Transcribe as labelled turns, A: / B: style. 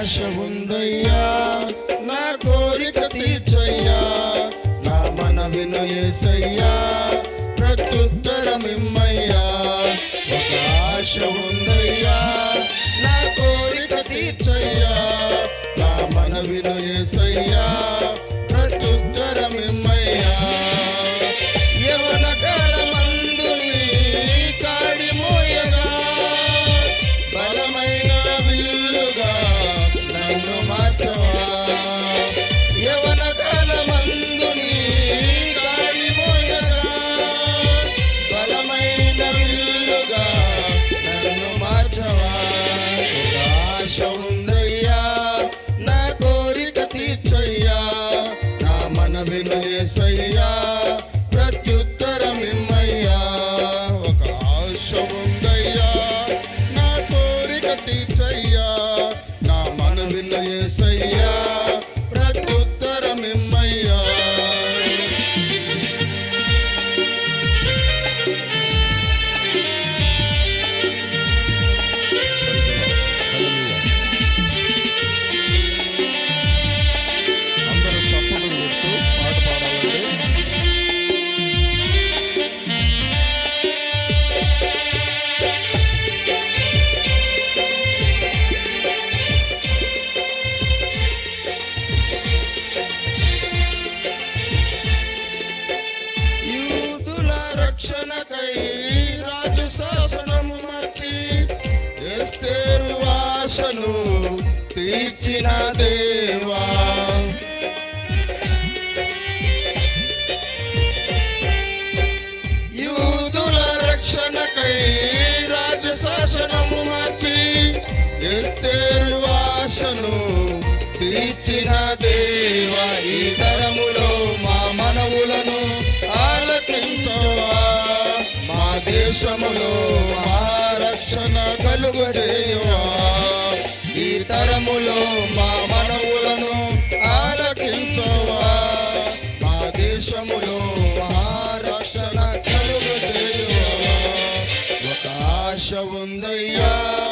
A: ఆశ ఉందయ్యా నా కోరిక తీర్చయ్యా నా మనవిను ఏసయ్యా ప్రత్యుత్తరమిమ్మయ్యా. ఒక ఆశ ఉందయ్యా నా కోరిక తీర్చయ్యా నా మన ఏసయ్యా. మనవిను ఏసయ్యా ప్రత్యుత్తరం దేవా. యూదుల రక్షణకై రాజు శాసనము మార్చి ఎస్తేరు ఆశను తీర్చిన దేవా. ఈ తరములో మా మనవులను ఆలకించవా. మా దేశములో మా రక్షణ కలుగజేయవా. ఈ తరములో বৈশবন্দাইয়া